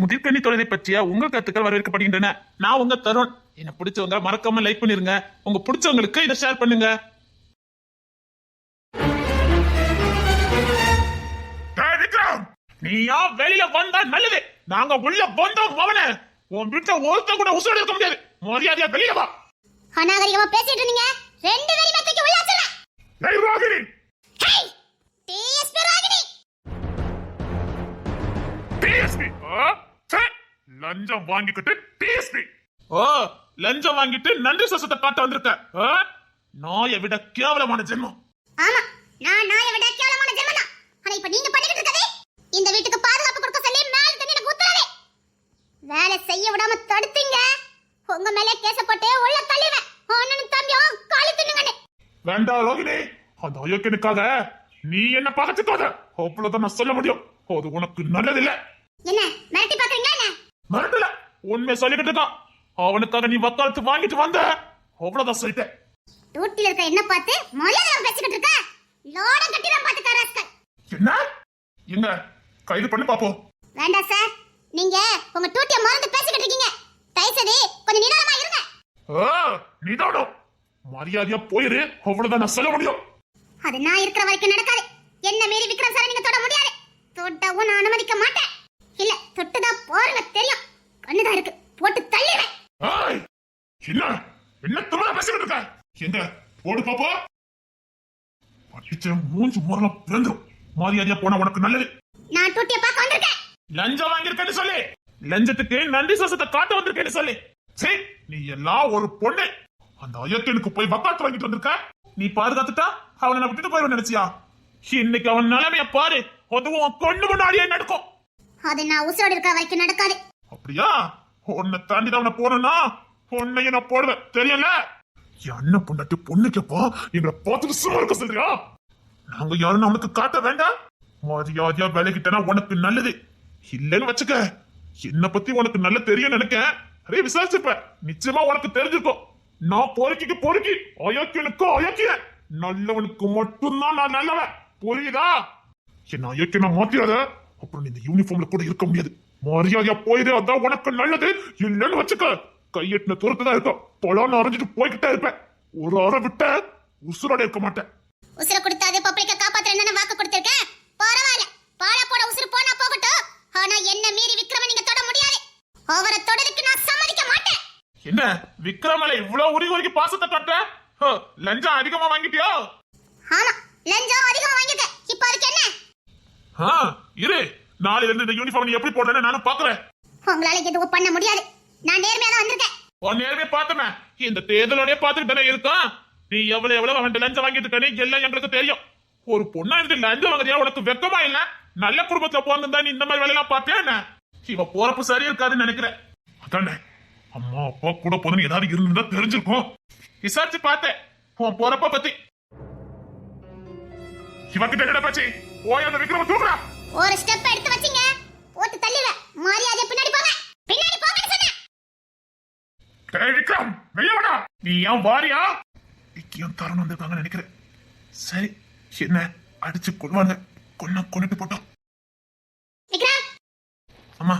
முதிர்கண்ணி தொழிலை பற்றிய உங்க கருத்துக்கள் வரவேற்கப்படுகின்றன. நான் உங்க தருண். என்ன பிடிச்சவங்க மறக்காம லைக் பண்ணிருங்க. உங்க பிடிச்சவங்களுக்கு இதை ஷேர் பண்ணுங்க. நீயா வெளியில வந்தா நல்லது. நாங்க உள்ள வந்தோம் அவன. உன் வீட்டுல ஒருத்த கூட உசுரோட இருக்க முடியாது. மரியாதையா வெளியில வா. அநாகரிகமா பேசிட்டு இருந்தீங்க. ரெண்டு பேரும் தூக்கி உள்ள வச்சிருவேன் டேய் Ragini hey DSP Ragini DSP லஞ்சம் வாங்கிக்கிட்டு டிஎஸ்பி ஓ லஞ்சம் வாங்கிட்டு நன்றி சசத்தை காட்ட வந்திருக்க? நாயை விட கேவலமான ஜென்மம். ஆமா நான் நாயை விட கேவலமான ஜென்மம் தான். ஆனா இப்ப நீங்க பண்ணிக்கிட்டு இருக்கதே இந்த வீட்டுக்கு பாதுகாப்பு கொடுக்க சொல்லி மேல தண்ணி எனக்கு உத்தரவே வேலை செய்ய விடாம தடுத்தீங்க. உங்க மேல கேச போட்டு உள்ள தள்ளிடுவேன். அண்ணனும் தம்பியும் காலி தின்னுங்கன்னு. வேண்டாம் ரோகிணி அந்த அயோக்கியனுக்காக நீ என்ன பகச்சுக்காத அவ்வளவுதான் நான் சொல்ல முடியும். அது உனக்கு நல்லதில்ல. என்ன மிரட்டி பாக்குறீங்களா என்ன? மறக்கல. உண்மை சொல்லிக்கிட்டு இருக்கான். அவனுக்காக நீ வக்காலத்து வாங்கிட்டு வந்த. அவ்வளவுதான் சொல்லிட்டேன். டூட்டில இருக்க என்ன பார்த்து இல்லாம பேசிக்கிட்டு இருக்க? லோடம் கட்டி தான் பாத்துக்க ராஸ்கல் என்ன? எங்க? கைது பண்ணி பாப்போம். வேண்டாம் சார். நீங்க உங்க டூட்டிய மறந்து பேசிக்கிட்டு இருக்கீங்க. தயவுசெய்து கொஞ்சம் நிதானமா இருங்க. ஆ, நீதானோ மரியாதையா போயிரு. அவ்வளவுதான் நான் சொல்ல முடியும். அது நான் இருக்கிற வரைக்கும் நடக்காது. என்ன மீறி விக்ரம் சார் நீங்க தொட முடியாது. தொட்டவும் நான் அனுமதிக்க மாட்டேன். இல்ல தொட்டுதான் போறல தெரியும். கண்ணுதான் இருக்கு. போட்டு தள்ளிடுவேன். என்ன? என்ன தமிழா பேசிக்கிட்டு இருக்க? எங்க? போடு பாப்பா. படிச்ச மூஞ்சி முரலாம் பிறந்துரும் மரியாதையா போனா உனக்கு நல்லது. நான் டூட்டிய பார்க்க வந்திருக்கேன். லஞ்சம் வாங்கியிருக்கேன்னு சொல்லு. லஞ்சத்துக்கு நன்றி சசத்தை காட்ட வந்திருக்கேன்னு சொல்லு. சரி நீ எல்லாம் ஒரு பொண்ணு. அந்த அயோக்கியனுக்கு போய் வக்காத்து வாங்கிட்டு வந்திருக்க? நீ பாதுகாத்துட்டா? அவனை விட்டுட்டு போயிருவேன் நினைச்சியா? இன்னைக்கு அவன் நிலைமைய பாரு. அதுவும் கண்ணு முன்னாடியே நடக்கும். அது நான் உசுரோடு இருக்க வரைக்கும் நடக்காது. அப்படியா? உன்னை தாண்டி தான் அவனை போறேன்னா? உன்னைய நான் போடுவேன். தெரியல என்ன பொண்ணாட்டி பொண்டாட்டி பொண்ணு கேப்பா எங்களை பார்த்துட்டு சும்மா இருக்க சொல்றியா? நாங்க யாருன்னு அவனுக்கு காட்ட வேண்டாம். மரியாதையா விலகிட்டனா உனக்கு நல்லது. இல்லைன்னு வச்சுக்க. என்ன பத்தி உனக்கு நல்ல தெரியும் நினைக்க அதே விசாரிச்சுப்ப. நிச்சயமா உனக்கு தெரிஞ்சிருக்கும். நான் பொறுக்கிக்கு பொறுக்கி அயோக்கியனுக்கு அயோக்கிய. நல்லவனுக்கு மட்டும்தான் நான் நல்லவன். புரியுதா? என்ன அயோக்கியனை மாத்திராத? அப்புறம் நீ இந்த யூனிஃபார்ம்ல கூட இருக்க முடியாது. மரியாதையா போயிரு அதான் உனக்கு நல்லது. இல்லைன்னு வச்சுக்க. கையெட்டின தூரத்து தான் இருக்கும். பழம் அரைஞ்சிட்டு போய்கிட்டே இருப்பேன். ஒரு அரை விட்ட உசுரோட இருக்க மாட்டேன். உசுர கொடுத்தாது பப்ளிக்க காப்பாத்துறேன்னு வாக்கு கொடுத்திருக்கேன்? பரவாயில்ல. பாலா போட உசுறு போனா போகட்டும். ஆனா என்ன மீறி விக்ரம நீங்க தொட முடியாது. அவரை தொடருக்கு நான் சம்மதிக்க மாட்டேன். என்ன? விக்ரமல இவ்வளவு உரி உருகி பாசத்தை காட்டுற லஞ்சம் அதிகமா வாங்கிட்டியோ? ஆமா லஞ்சம் அதிகமா வாங்கிருக்க இப்ப அதுக்கு என்ன? ஆ, இரு. நாளைல இருந்து இந்த யூனிஃபார்ம் நீ எப்படி போடுறேன்னு நானும் பாக்குறேன் உங்களால எதுவும் பண்ண முடியாது. நான் நேர்மையா தான் வந்திருக்கேன். உன் நேரமே பார்த்தமே. இந்த தேர்தலோடய பார்த்துட்டு தானே இருக்கான் நீ எவ்வளவு எவ்வளவு அவன் லஞ்சம் வாங்கிட்டு இருக்கனே எல்லாம் எங்களுக்கு தெரியும். ஒரு பொண்ணா இருந்து லஞ்சம் வாங்குறியா? உனக்கு வெக்கமா இல்ல? நல்ல குடும்பத்துல பிறந்திருந்தா நீ இந்த மாதிரி வேலையெல்லாம் பார்த்தியா என்ன? இவ போறப்ப சரி இருக்காதுன்னு நினைக்கிறேன். அதானே. அம்மா அப்பா கூட போதுன்னு ஏதாவது இருந்திருந்தா தெரிஞ்சிருக்கும். விசாரிச்சு பார்த்தேன். உன் போறப்ப பத்தி. இவகிட்ட என்ன பாச்சி? போய் அந்த விக்ரம தூக்குறா ஒரு ஸ்டெப் எடுத்து வச்சீங்க. போட்டு தள்ளிடுவேன் மரியாதை பின்னாடி போங்க. பின்னாடி போங்கன்னு சொன்னேன். டேய் விக்ரம் வெளிய வாடா. நீ ஏன் வாரியா? இக்கியம் தரணும் வந்திருக்காங்கன்னு நினைக்கிறேன். சரி என்ன? அடிச்சு கொள்வாங்க கொன்ன கொண்டுட்டு போட்டோம். விக்ரம்! அம்மா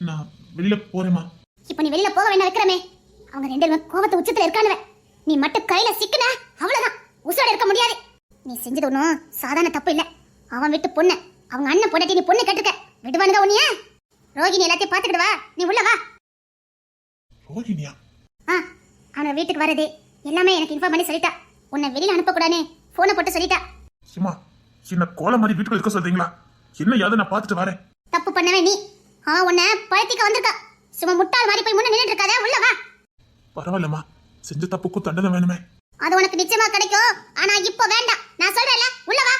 நான் வெளியில போறேம்மா. இப்போ நீ வெளியில போக வேண்டாம் விக்ரமே. அவங்க ரெண்டு பேரும் கோபத்து உச்சத்துல இருக்கானுவ. நீ மட்டும் கையில சிக்குன அவ்வளவுதான். உசுரோட இருக்க முடியாது. நீ செஞ்சது ஒன்றும் சாதாரண தப்பு இல்ல. அவன் விட்டு பொண்ணு. அவங்க அண்ணன் பொண்டாட்டி நீ பொண்ணு கேட்டுக்க விடுவானுங்க உன்னைய? ரோகிணி எல்லாத்தையும் பாத்துக்கிட்டு வா. நீ உள்ள வா. ரோகிணியா? ஆ அவன வீட்டுக்கு வரது எல்லாமே எனக்கு இன்ஃபார்ம் பண்ணி சொல்லிட்டா. உன்னை வெளியில அனுப்பக்கூடாதுன்னு போனை போட்டு சொல்லிட்டா. சும்மா என்ன கோல மாதிரி வீட்டுக்குள்ள இருக்க சொல்றீங்களா? என்ன யாவது நான் பார்த்துட்டு வரேன். தப்பு பண்ணவே நீ. அவன் உன்னை பழத்திக்க வந்திருக்கா. சும்மா முட்டாள் மாதிரி போய் முன்ன நின்னுட்டு இருக்காத. உள்ள வா. பரவாயில்லம்மா. செஞ்ச தப்புக்கும் தண்டனை வேணுமே. அது உனக்கு நிச்சயமா கிடைக்கும். ஆனா இப்போ வேண்டாம். நான் சொல்றேன்ல உள்ள வா.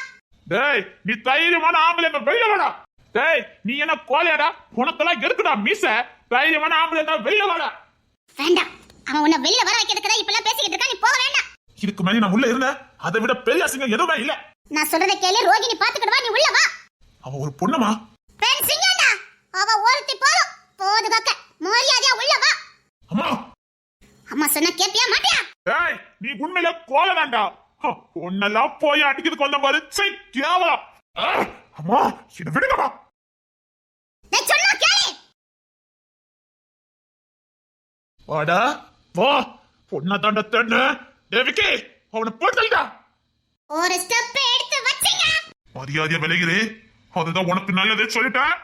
டேய் நீ தைரியமான ஆம்பளை என்ன வெளியில வாடா. டேய் நீ என்ன கோலையாடா உனக்கெல்லாம் இருக்குடா மீச? தைரியமான ஆம்பளை என்ன வெளியில வாடா. வேண்டாம். அவன் உன்னை வெளியில வர வைக்கிறதுக்கு இப்பெல்லாம் பேசிக்கிட்டு இருக்கா நீ போக வேண்டாம். இதுக்கு மேலே நான் உள்ள இருந்தேன். அதை விட பெரிய அசிங்கம் எதுவுமே இல்ல. நான் சொல்றதை கேளு ரோகிணி பாத்துக்கிட்டு வா நீ உள்ள வா. அவ ஒரு பொண்ணுமா? பெண் சிங்கண்டா அவ ஒருத்தி போதும். போதுகாக்க மரியாதையா உள்ள வா. அம்மா. அம்மா சொன்ன கேப்பியா மாட்டியா? ஏய் நீ உண்மையில கோல வேண்டாம். உன்னெல்லாம் போய் அடிக்கிறதுக்கு வந்த மாதிரி சை கேவலம். அம்மா இதை விடுங்கம்மா. வாடா வா. பொண்ணா தாண்ட தண்ணு தேவிக்கே அவனை போட்டா ஒரு ஸ்டெப் எடுத்து வச்சீங்க. மரியாதையா விலகிறே அதுதான் உனக்கு நல்லது சொல்லிட்டேன்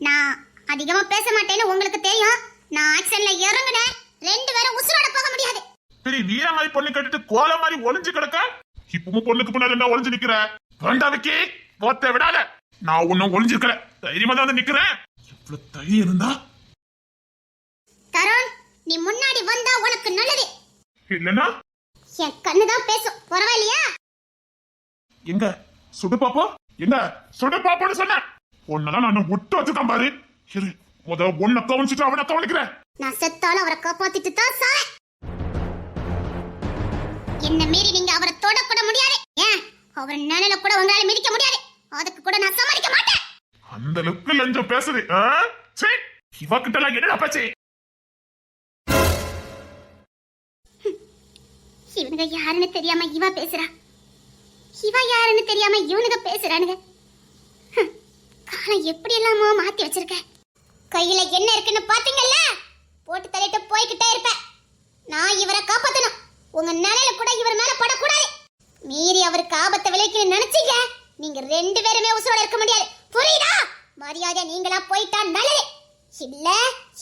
நான் அதிகமா பேச மாட்டேன்னு உங்களுக்கு தெரியும். நான் ஆக்ஷன்ல இறங்குனேன். ரெண்டு பேரும் உசுரோட போக முடியாது. பெரிய வீர மாதிரி பொண்ணு கட்டிட்டு கோல மாதிரி ஒளிஞ்சு கிடக்க? இப்பவும் பொண்ணுக்கு பின்னாடி என்ன ஒளிஞ்சு நிக்கிற? வேண்டாம் விக்கி போத்த விடாத. நான் ஒன்னும் ஒளிஞ்சிருக்கல தைரியமா தான் வந்து நிக்கிறேன். இவ்வளவு தைரியம் இருந்தா? தருண் நீ முன்னாடி வந்தா உனக்கு நல்லது. இல்லனா என் கண்ணு தான் பேசும். பரவாயில்லையா? எங்க? சுடு பாப்போம் எங்க? சுடு பாப்போன்னு சொன்னேன் உன்னெல்லாம் நான் விட்டு வச்சிருக்கேன் பாரு. இரு முத உன்னை கவனிச்சுட்டு அவனை கவனிக்கிறேன். நான் செத்தாலும் அவரை காப்பாத்திட்டு தான் சாவேன். என்ன மீறி நீங்க அவரை தொடக்கூட முடியாது. ஏன்? அவர் நிழல கூட உங்களால மிதிக்க முடியாது. அதுக்கு கூட நான் சமாளிக்க மாட்டேன். அந்த அளவுக்கு லஞ்சம் பேசுது ஆ? சீ, இவகிட்ட எல்லாம் என்னடா பேச்சு? இவனுங்க யாருன்னு தெரியாம இவ பேசுறா. இவ யாருன்னு தெரியாம இவனுங்க பேசுறானுங்க. காலம் எப்படி எல்லாமோ மாத்தி வச்சிருக்க. கையில என்ன இருக்குன்னு பாத்தீங்கல்ல? போட்டு தள்ளிட்டு போய்கிட்டே இருப்பேன். நான் இவரை காப்பாத்தணும். உங்க நிலையில கூட இவர் மேல படக்கூடாது. மீறி அவருக்கு ஆபத்தை விளைக்கணும்னு நினைச்சீங்க? நீங்க ரெண்டு பேருமே உசுரோட இருக்க முடியாது. புரியுதா? மரியாதை நீங்களா போயிட்டா நல்லது. இல்ல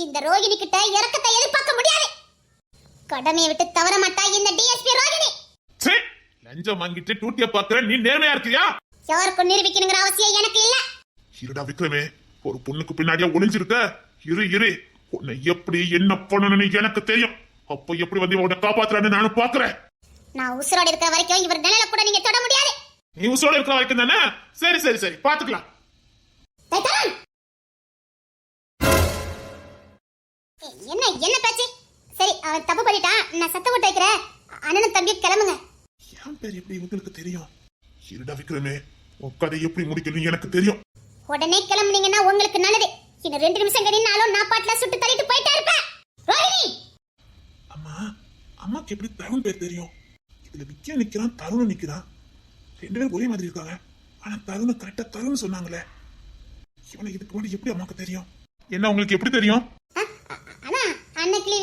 இந்த ரோகிணி கிட்ட இறக்கத்தை எதிர்பார்க்க முடியாது. கடமையை விட்டு தவற மாட்டா இந்த டிஎஸ்பி ரோகிணி. லஞ்சம் வாங்கிட்டு டூட்டிய பாக்குற நீ நேர்மையா இருக்கியா? யாருக்கும் நிரூபிக்கணுங்கிற அவசியம் எனக்கு இல்ல. இருடா விக்ரமே ஒரு பொண்ணுக்கு பின்னாடியா ஒளிஞ்சிருக்க. இரு இரு. உன்னை எப்படி என்ன பண்ணணும்னு எனக்கு தெரியும். அப்ப எப்படி வந்து உன்னை காப்பாத்துறான்னு நானும் பாக்குறேன். நான் உசுரோட இருக்க வரைக்கும் இவர் நிழல கூட நீங்க தொட முடியாது. நீ உசோட இருக்கிற வரைக்கும் தானே? சரி சரி சரி. பாத்துக்கலாம். என்ன என்ன பேச்சு? சரி அவன் தப்பு பண்ணிட்டான். நான் சத்தம் போட்டு வைக்கிறேன். அண்ணனும் தம்பியும் கிளம்புங்க. என் பேர் எப்படி உங்களுக்கு தெரியும்? இருடா விக்ரமே உன் கதை எப்படி முடிக்கணும் எனக்கு தெரியும். உடனே கிளம்புனீங்கன்னா உங்களுக்கு நல்லது. இன்னும் ரெண்டு நிமிஷம் கடினாலும் நான் பாட்டுல சுட்டு தள்ளிட்டு போயிட்டே இருப்பேன் ரோஹிணி அம்மா அம்மாக்கு எப்படி தருண் பேர் தெரியும்? இதுல விக்கியா நிக்கிறான் தருண் நிக்கிறான். ரெண்டு பேரும் ஒரே மாதிரி இருக்காங்க. ஆனா தருண் கரெக்டா தருண் சொன்னாங்களே. இவனை இதுக்கு முன்னாடி எப்படி அம்மாக்கு தெரியும்? என்ன உங்களுக்கு எப்படி தெரியும்? அன்னைக்கு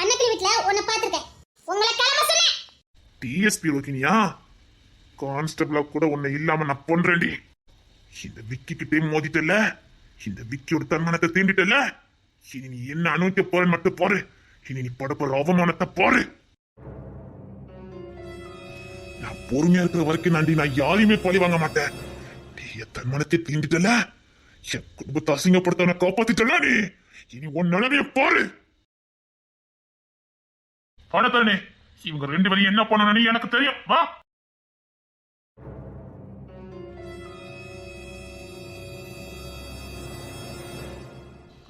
அன்னைக்கு வீட்டுல உன்னை பார்த்திருக்கேன். உங்களை கிளம்ப சொன்னேன். டிஎஸ்பி ரோகிணியா? கான்ஸ்டபிளா கூட உன்னை இல்லாம நான் பொன்றேன்டி. இந்த விக்கி கிட்டே மோதிட்டல இந்த விக்கியோட தன்மானத்தை தீண்டிட்டல இனி நீ என்ன அனுபவிக்க போறேன்னு மட்டும் பாரு இனி நீ படப்போற அவமானத்தை பாரு. நான் பொறுமையா இருக்கிற வரைக்கும் நாண்டி நான் யாரையுமே பழி வாங்க மாட்டேன். நீ என் தன்மானத்தை தீண்டிட்டல என் குடும்பத்தை அசிங்கப்படுத்தவனை காப்பாத்திட்டல நீ? இனி உன் நிலைமைய பாரு. பணத்தரணி இவங்க ரெண்டு பேரும் என்ன பண்ணணும்னு எனக்கு தெரியும். வா.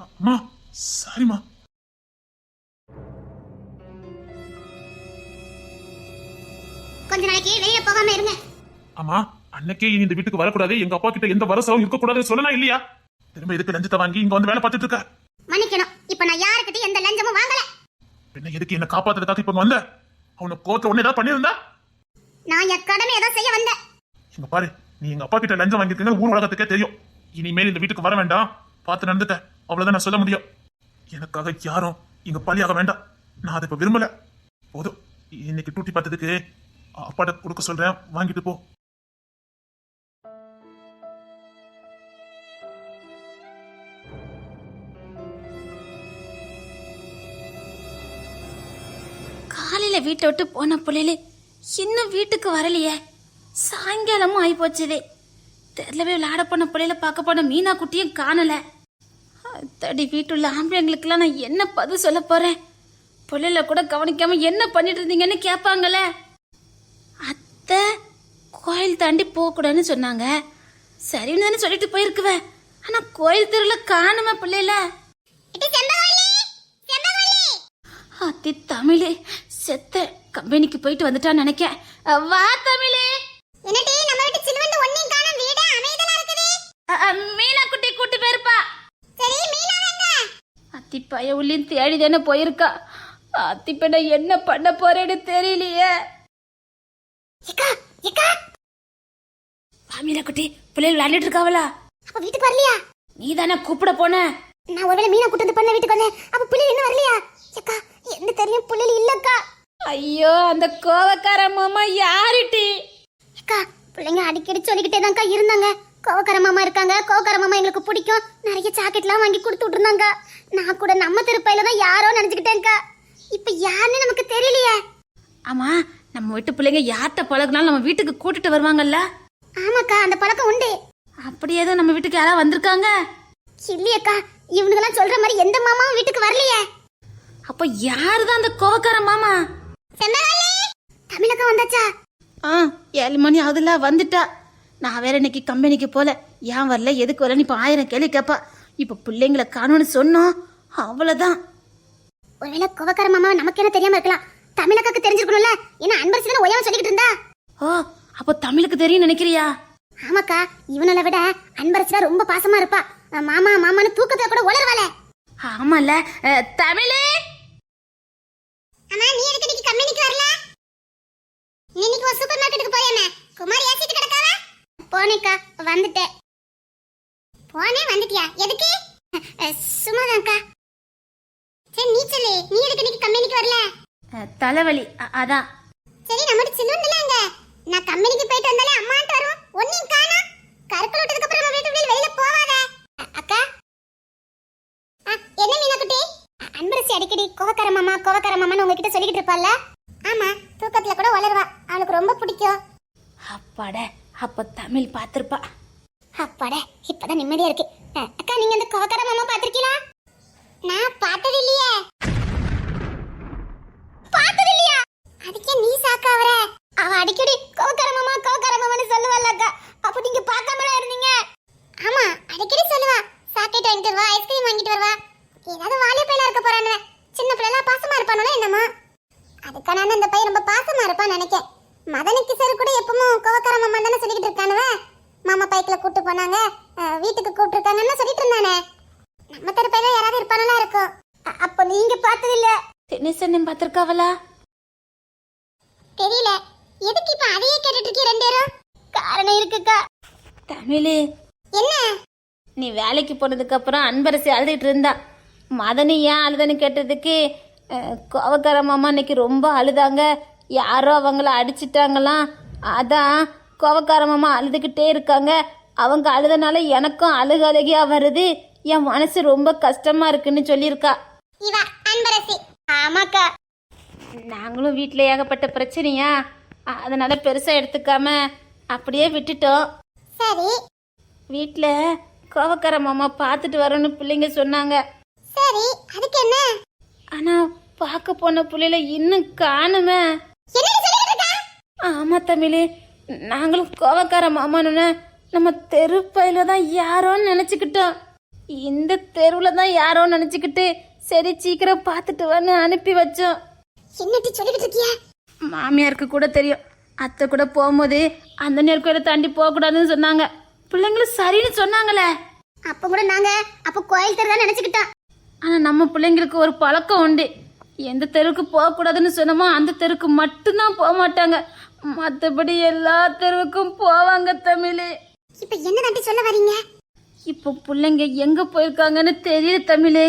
அம்மா சரிம்மா. அம்மா அன்னைக்கே இனி இந்த வீட்டுக்கு வரக்கூடாது. எங்க அப்பா கிட்ட எந்த வரசவும் இருக்கக்கூடாதுன்னு சொல்லலாம் இல்லையா? திரும்ப எதுக்கு லஞ்சத்தை வாங்கி இங்க வந்து வேலை பார்த்துட்டு இருக்க? மன்னிக்கணும். இப்ப நான் யாருக்கிட்ட எந்த லஞ்சமும் வாங்கல. பின்ன எதுக்கு என்ன காப்பாத்துறதுக்காக இப்ப வந்த? அவனை கோத்த உடனே ஏதாவது பண்ணியிருந்தா? நான் என் கடமையை தான் செய்ய வந்தேன். இங்க பாரு நீ எங்க அப்பா கிட்ட லஞ்சம் வாங்கியிருக்கீங்க ஊர் உலகத்துக்கே தெரியும். இனிமேல் இந்த வீட்டுக்கு வர வேண்டாம். பார்த்து நடந்துக்க. அவ்வளவுதான் நான் சொல்ல முடியும். எனக்காக யாரும் இங்க பலியாக வேண்டாம். நான் அதை இப்ப விரும்பல. போதும். இன்னைக்கு டூட்டி பார்த்ததுக்கு அப்பாட்ட கொடுக்க சொல்றேன். வாங்கிட்டு போ. காலையில வீட்டை விட்டு போன புள்ளையில இன்னும் வீட்டுக்கு வரலையே. சாயங்காலமும் ஆகி போச்சுதே தெரியலவே விளையாட போன புள்ளையில பார்க்க போன மீனா குட்டியும் காணல. தடி வீட்டுள்ள ஆம்பளைங்களுக்கெல்லாம் நான் என்ன பதில் சொல்ல போறேன்? புள்ளையில கூட கவனிக்காம என்ன பண்ணிட்டு இருந்தீங்கன்னு கேட்பாங்களே அத்தை கோயில் தாண்டி போகக்கூடாதுன்னு சொன்னாங்க. சரின்னு தானே சொல்லிட்டு போயிருக்குவேன் ஆனா கோயில் தெருல காணுமே செம்பகவல்லி அத்தி தமிழே செத்த கம்பெனிக்கு போயிட்டு வந்துட்டான்னு நினைக்கேன். அஹ், வா தமிழே. என்னடி நம்ம வீட்டு சிலுவண்டு ஒன்னையும் காணோம் வீடே அமைதலா இருக்குது. மீனா குட்டி கூட்டி போயிருப்பா. சரி மீனா எங்க அத்தி பைய உள்ளியும் தேடி தானே போயிருக்கா. அத்தி பெண்ண என்ன பண்ண போறேன்னு தெரியலையே. ஏக்கா ஏக்கா. வா மீனா குட்டி பிள்ளைகள் விளையாடிட்டு இருக்காவளா? அப்ப வீட்டுக்கு வரலையா? நீ தானே கூப்பிட போன? நான் ஒருவேளை மீனா கூட்டு வந்து பண்ண வீட்டுக்கு வந்தேன் அப்ப பிள்ளை இன்னும் வரலையா? அக்கா என்ன தெரியும் புள்ளைல இல்லக்கா. ஐயோ அந்த கோவக்கார மாமா யாருட்டி? அக்கா பிள்ளைங்க அடிக்கடி சொல்லிக்கிட்டே தான்க்கா இருந்தாங்க. கோவக்கார மாமா இருக்காங்க கோவக்கார மாமா எங்களுக்கு பிடிக்கும். நிறைய சாக்கெட்லாம் வாங்கி கொடுத்து விட்டுருந்தாங்க. நான் கூட நம்ம திருப்பையில தான் யாரோ நினைச்சுக்கிட்டேன்க்கா இப்ப யாருன்னு நமக்கு தெரியலையே. ஆமா நம்ம வீட்டு பிள்ளைங்க யார்கிட்ட பழகுனாலும் நம்ம வீட்டுக்கு கூட்டிட்டு வருவாங்கல்ல? ஆமாக்கா அந்த பழக்கம் உண்டு. அப்படி ஏதோ நம்ம வீட்டுக்கு யாராவது வந்திருக்காங்க? இல்லையக்கா இவனுங்கெல்லாம் சொல்ற மாதிரி எந்த மாமாவும் வீட்டுக்கு வரலையே. அப்ப யாருதான் அந்த கோவக்கார மாமா? செம்பகாலி தமிழக்கா வந்தாச்சா? ஆ ஏழு மணி ஆகுதுல வந்துட்டா. நான் வேற இன்னைக்கு கம்பெனிக்கு போல ஏன் வரல எதுக்கு வரல இப்போ ஆயிரம் கேள்வி கேட்பா இப்போ பிள்ளைங்களை காணும்னு சொன்னோம் அவ்வளோதான் ஒருவேளை கோவக்கார மாமா நமக்கு என்ன தெரியாம இருக்கலாம்? தமிழக்காக்கு தெரிஞ்சிருக்கணும்ல? ஏன்னா அன்பரசி தானே ஒய்யாம சொல்லிக்கிட்டு இருந்தா? ஓ அப்போ தமிழுக்கு தெரியும் நினைக்கிறியா? ஆமாக்கா இவனை விட அன்பரசி தான் ரொம்ப பாசமா இருப்பா. மாமா மாமான்னு தூக்கத்துல கூட உளருவாளே ஆமால தமிழே! அம்மா நீ எதுக்கு இன்னைக்கு கம்பெனிக்கு வரல? இன்னைக்கு ஒரு சூப்பர் மார்க்கெட்டுக்கு போயாமே. குமார் ஏசிட்டு கிடக்காவ? போனேக்கா வந்துட்டேன். போனே வந்துட்டியா? எதுக்கு? சும்மாதான்க்கா. சரி நீ சொல்லு நீ எதுக்கு இன்னைக்கு கம்பெனிக்கு வரல? தலைவலி அதான். சரி நம்மட்டு சின்னொண்டுல அங்க. நான் கம்பெனிக்கு போயிட்டு வந்தாலே அம்மான்ட்டு வரும் ஒன்னையும் காணா கருக்கள் விட்டதுக்கு அப்புறம் நம்ம வீட்டு வெளியில போவாத அ- அக்கா அ, என்ன மீனா குட்டி அ- அன்பரசி அடிக்கடி கோவக்கார மாமா கோவக்கார மாமான்னு உங்ககிட்ட சொல்லிக்கிட்டு இருப்பாள்ல? ஆமா தூக்கத்துல கூட வளருவா அவளுக்கு ரொம்ப பிடிக்கும். அப்பாட அப்ப தமிழ் பார்த்திருப்பா. அப்பாடே இப்பதான் நிம்மதியா இருக்கு. அக்கா நீங்க அந்த கோவக்கார மாமா பாத்திருக்கீங்களா நான் பார்த்தது இல்லையே. பார்த்தது இல்லையா அதுக்கே நீ சாக்காவற அவ அடிக்கடி கோவக்கார மாமா கோவக்கார மாமான்னு சொல்லுவாள்ல அக்கா அப்ப நீங்க பார்க்காமல இருந்தீங்க ஆமா அடிக்கடி சொல்லுவா சாக்கெட் வாங்கிட்டு வருவா ஐஸ்கிரீம் வாங்கிட்டு வருவா ஏதாவது வாலிய பையலா இருக்க போறானு சின்ன பிள்ளைலாம் பாசமா இருப்பானுல என்னமா அதுக்கான அந்த பையன் ரொம்ப பாசமா இருப்பான்னு நினைக்கேன் மதனுக்கு சார் கூட எப்பவும் கோவக்கார மாமா தானே சொல்லிக்கிட்டு இருக்கானுவ மாமா பைக்ல கூட்டு போனாங்க வீட்டுக்கு கூப்பிட்டு இருக்காங்கன்னு சொல்லிட்டு இருந்தானே. நம்ம தெருப்பையில யாராவது இருப்பானுல இருக்கும். அப்ப நீங்க பார்த்தது இல்ல தினேசன் பார்த்திருக்காவலா தெரியல. எதுக்கு இப்ப அதையே கேட்டுட்டு இருக்கீங்க ரெண்டு பேரும்? காரணம் இருக்குக்கா. தமிழ். என்ன? நீ வேலைக்கு போனதுக்கு அப்புறம் அன்பரசி அழுதுட்டு இருந்தா. மதனி ஏன் அழுதுன்னு கேட்டதுக்கு கோவக்கார மாமா இன்னைக்கு ரொம்ப அழுதாங்க. யாரோ அவங்கள அடிச்சிட்டாங்களாம். அதான் கோவக்கார மாமா அழுதுகிட்டே இருக்காங்க. அவங்க அழுதனால எனக்கும் அழுக அழுகியா வருது. என் மனசு ரொம்ப கஷ்டமா இருக்குன்னு சொல்லியிருக்கா. இவ அன்பரசி. ஆமாக்கா. நாங்களும் வீட்டில் ஏகப்பட்ட பிரச்சனையா? அதனால பெருசாக எடுத்துக்காம அப்படியே விட்டுட்டோம். சரி. வீட்டில் கோவக்கார மாமா பார்த்துட்டு வரோன்னு பிள்ளைங்க சொன்னாங்க. சரி அதுக்கு என்ன? ஆனா பார்க்க போன புள்ளையில இன்னும் காணுமே. ஆமா தமிழ் நாங்களும் கோவக்கார மாமான்னு நம்ம தெருப்பையில தான் யாரோன்னு நினச்சிக்கிட்டோம். இந்த தெருவில் தான் யாரோன்னு நினச்சிக்கிட்டு சரி சீக்கிரம் பார்த்துட்டு வான்னு அனுப்பி வச்சோம். என்னடி சொல்லிட்டு இருக்கிய? மாமியாருக்கு கூட தெரியும். அத்தை கூட போகும்போது அந்த நெருக்கோட தாண்டி போகக்கூடாதுன்னு சொன்னாங்க. பிள்ளைங்களும் சரின்னு சொன்னாங்களே. அப்ப கூட நாங்க அப்ப கோயில் தெரு தான் நினைச்சுக்கிட்டோம். ஆனால் நம்ம பிள்ளைங்களுக்கு ஒரு பழக்கம் உண்டு. எந்த தெருவுக்கு போகக்கூடாதுன்னு சொன்னோமோ அந்த தெருவுக்கு மட்டும்தான் போக மாட்டாங்க. மற்றபடி எல்லா தெருவுக்கும் போவாங்க தமிழ். இப்ப என்ன தாண்டி சொல்ல வரீங்க? இப்போ பிள்ளைங்க எங்கே போயிருக்காங்கன்னு தெரியல தமிழ்.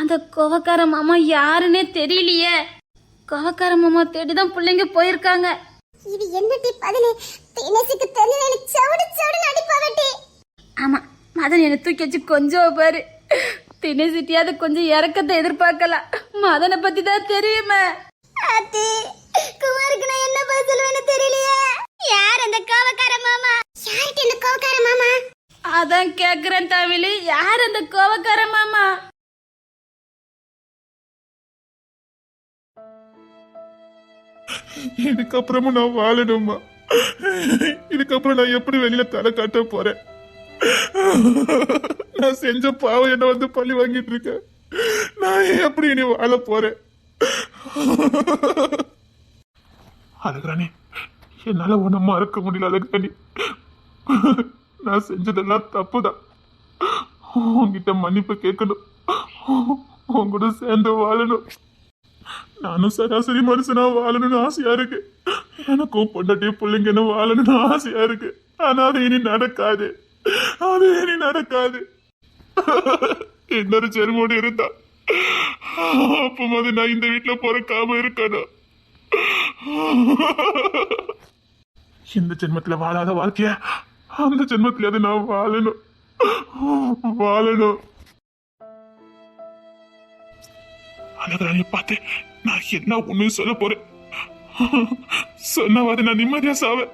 அந்த கோவக்கார மாமா யாருன்னே தெரியலையே. கோவக்கார மாமா தேடி தான் பிள்ளைங்க போயிருக்காங்க. இது என்னடி பதிலு? தினசுக்கு தெரியல சவுடு சவுடு அடிப்பாவட்டி ஆமாம் மதன் என்னை தூக்கி வச்சு கொஞ்சம் பாரு. தினசிட்டியாவது கொஞ்சம் இறக்கத்தை எதிர்பார்க்கலாம். மதனை பற்றி தான் தெரியுமே. அத்தி குமாருக்கு நான் என்ன பதில் சொல்லுவேன்னு தெரியலையே? யார் அந்த கோவக்கார மாமா? யார்கிட்ட இந்த கோவக்கார மாமா? அதான் கேக்குறேன் தமிழ் யார் அந்த கோவக்கார மாமா? இதுக்கப்புறமும் நான் வாழணுமா இதுக்கப்புறம் நான் எப்படி வெளியில தலை காட்ட போறேன்? நான் செஞ்ச பாவம் என்ன வந்து பழி வாங்கிட்டு இருக்கேன் நான் எப்படி இனி வாழ போறேன்? அழகுராணி என்னால ஒண்ணு மறக்க முடியல அழகுராணி. நான் செஞ்சதெல்லாம் தப்புதான். உன்கிட்ட மன்னிப்பு கேட்கணும். உன் கூட சேர்ந்து வாழணும். நானும் சராசரி மனுஷனா வாழணும்னு ஆசையா இருக்கு. எனக்கும் பொண்டாட்டி பிள்ளைங்கன்னு வாழணும்னு ஆசையா இருக்கு. ஆனா அது இனி நடக்காது. அது இனி நடக்காது. இன்னொரு செருமோடு இருந்தா. அப்பமாவது நான் இந்த வீட்டுல பிறக்காம இருக்கணும். இந்த ஜென்மத்துல வாழாத வாழ்க்கைய அந்த ஜென்மத்திலேயாவது நான் வாழணும். வாழணும். அழகராணிய பார்த்து நான் என்ன உண்மையும் சொல்ல போறேன். சொன்னவாது நான் நிம்மதியா சாவேன்.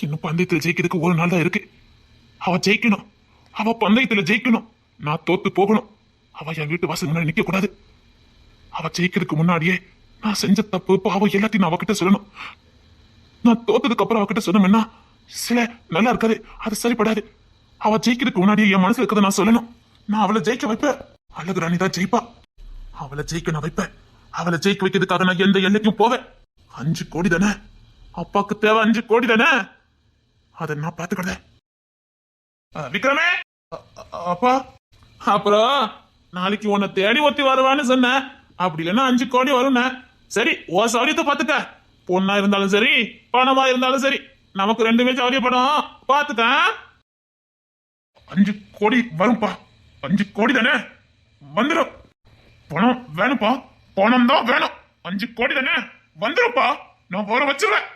இன்னும் பந்தயத்துல ஜெயிக்கிறதுக்கு ஒரு நாள் தான் இருக்கு. அவ ஜெயிக்கணும். அவ பந்தயத்துல ஜெயிக்கணும். நான் தோத்து போகணும். அவ என் வீட்டு வாசல் முன்னாடி நிக்க கூடாது அவ ஜெயிக்கிறதுக்கு முன்னாடியே நான் செஞ்ச தப்பு பாவம் எல்லாத்தையும் நான் அவகிட்ட சொல்லணும். நான் தோத்ததுக்கு அப்புறம் அவகிட்ட சொன்னோம்னா சில நல்லா இருக்காது அது சரிப்படாது. அவ ஜெயிக்கிறதுக்கு முன்னாடியே என் மனசுல இருக்கிறத நான் சொல்லணும். நான் அவளை ஜெயிக்க வைப்பேன் அழகு ராணி தான் ஜெயிப்பா. அவளை ஜெயிக்க நான் வைப்பேன் அவளை ஜெயிக்க வைக்கிறதுக்காக நான் எந்த எல்லைக்கும் போவேன். அஞ்சு கோடி தானே? அப்பாக்கு தேவை அஞ்சு கோடி தானே? அதை நான் பாத்துக்கிறேன் விக்ரமே! அப்பா! அப்புறம் நாளைக்கு உன்னை தேடி ஒத்தி வருவான்னு சொன்னேன். அப்படி இல்லைன்னா அஞ்சு கோடி வரும்னே. சரி ஓ சௌரியத்தை பாத்துக்க பொண்ணா இருந்தாலும் சரி பணமா இருந்தாலும் சரி நமக்கு ரெண்டுமே சௌரியப்படும் பார்த்துட்டேன் அஞ்சு கோடி வரும்பா. அஞ்சு கோடி தானே? வந்துடும் பணம் வேணும்ப்பா பணம் தான் வேணும். அஞ்சு கோடி தானே? வந்துரும்ப்பா நான் போற வச்சிருவேன்.